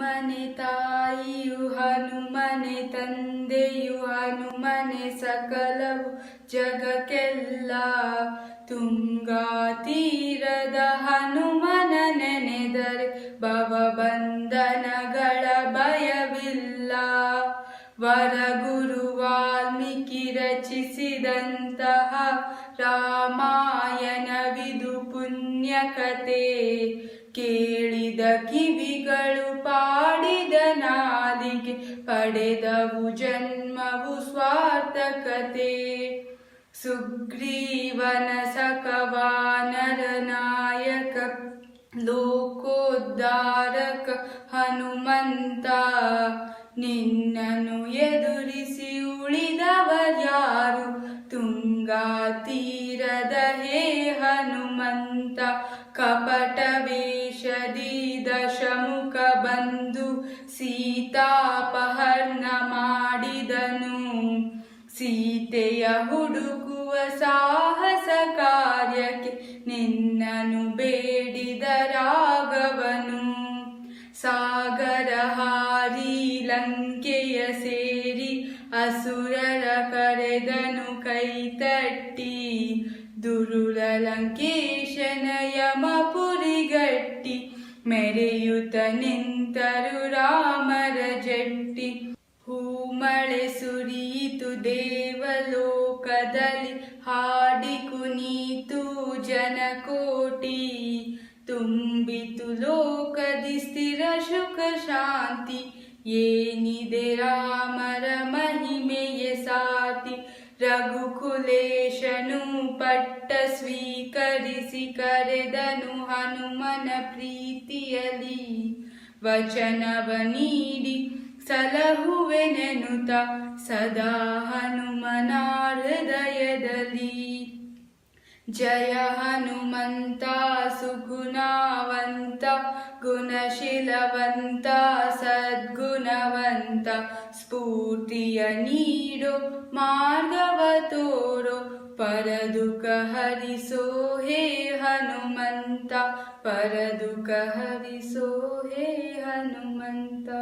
ಹನುಮನೆ ತಾಯಿಯು, ಹನುಮನೆ ತಂದೆಯು, ಹನುಮನೆ ಸಕಲವು ಜಗಕ್ಕೆಲ್ಲ. ತುಂಗಾ ತೀರದ ಹನುಮನ ನೆನೆದರೆ ಭವಬಂಧನಗಳ ಭಯವಿಲ್ಲ. ವರಗುರು ವಾಲ್ಮೀಕಿ ರಚಿಸಿದಂತಹ ರಾಮಾಯಣವಿದು ಪುಣ್ಯಕತೆ ಕೇ. ಕಿವಿಗಳು ಪಾಡಿದ ನಾಲಿಗೆ ಪಡೆದವು ಜನ್ಮವು ಸ್ವಾರ್ಥಕತೆ. ಸುಗ್ರೀವನ ಸಕವಾನರ ನಾಯಕ, ಲೋಕೋದ್ಧಾರಕ ಹನುಮಂತ ನಿನ್ನನು ಎದುರಿಸಿ ಉಳಿದವರ್ಯಾರು ತುಂಗಾ ತೀರದ ಹೇ ಹನುಮಂತ, ಕಪಟ ಸೀತಾಪಹರಣ ಮಾಡಿದನು ಸೀತೆಯ ಹುಡುಕುವ ಸಾಹಸ ಕಾರ್ಯಕ್ಕೆ ನಿನ್ನನು ಬೇಡಿದ ರಾಘವನು. ಸಾಗರ ಹಾರಿ ಲಂಕೆಯ ಸೇರಿ ಅಸುರರ ಕರೆದನು ಕೈತಟ್ಟಿ. ದುರುಳ ಲಂಕೇಶನ ಯಮಪುರಿಗಟ್ಟಿ ಮೆರೆಯುತ್ತ ನಿಂತರು ರಾಮರ ಜಟ್ಟಿ ಹೂಮಳೆ ಸುರಿಯಿತು ದೇವಲೋಕದಲ್ಲಿ ಹಾಡಿ ಕುನೀತು ಜನಕೋಟಿ ತುಂಬಿತು ಲೋಕದಿ ಸ್ಥಿರ ಸುಖ ಶಾಂತಿ ಏನಿದೆ ರಾಮರ ಮಹಿಮೆಯ ಸಾತಿ ರಘುಕುಲೇಶನು ಪಟ್ಟ ಸ್ವೀಕರಿಸಿ ಕರೆದನು ಹನುಮನ ಪ್ರೀತಿಯಲಿ ವಚನವ ನೀಡಿ ಸಲಹುವೆನೆನುತ ಸದಾ ಹನುಮನ ಹೃದಯದಲ್ಲಿ ಜಯ ಹನುಮಂತ ಸುಗುಣವಂತ ಗುಣಶೀಲವಂತ ಸದ್ಗುಣವಂತ ಸ್ಫೂರ್ತಿಯ ನೀಡೋ कीडो मार्गवतोरो परदुकहरि सोहे हनुमन्ता परदुकहरि सोहे हनुमंता।